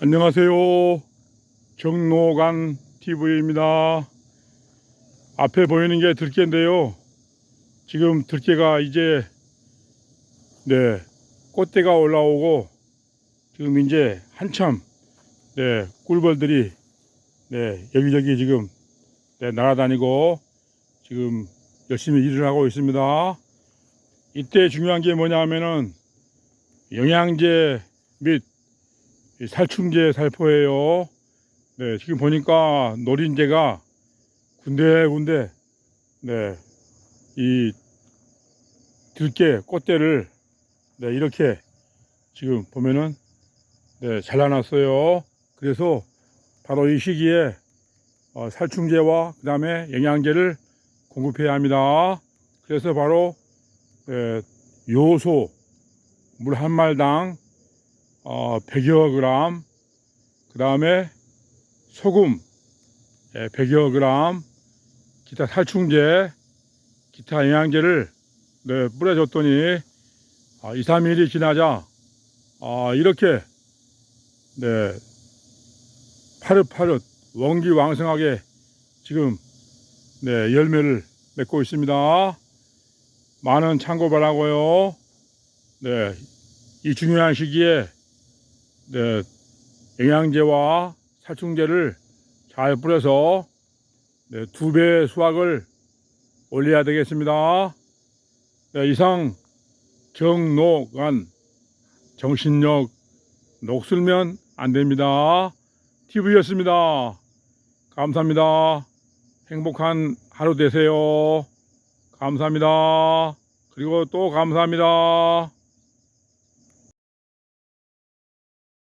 안녕하세요. 정노간 TV입니다. 앞에 보이는 게 들깨인데요. 지금 들깨가 이제 네 꽃대가 올라오고 지금 이제 한참 네 꿀벌들이 네 여기저기 지금 네, 날아다니고 지금 열심히 일을 하고 있습니다. 이때 중요한 게 뭐냐면은 영양제 및이 살충제 살포예요. 네, 지금 보니까 노린재가 군데군데 네, 이 들깨 꽃대를 네, 이렇게 지금 보면은 네, 잘라놨어요. 그래서 바로 이 시기에 어, 살충제와 그 다음에 영양제를 공급해야 합니다. 그래서 바로 네, 요소 물 한 말당 어, 100여 그램, 그 다음에 소금 예, 100여 그램, 기타 살충제, 기타 영양제를 네, 뿌려줬더니 아, 2, 3일이 지나자 아, 이렇게 네, 파릇파릇 원기왕성하게 지금 네, 열매를 맺고 있습니다. 많은 참고 바라고요. 네, 이 중요한 시기에 네, 영양제와 살충제를 잘 뿌려서 네, 두 배의 수확을 올려야 되겠습니다. 네, 이상 정노간 정신력 녹슬면 안 됩니다. TV였습니다. 감사합니다. 행복한 하루 되세요. 감사합니다. 그리고 또 감사합니다.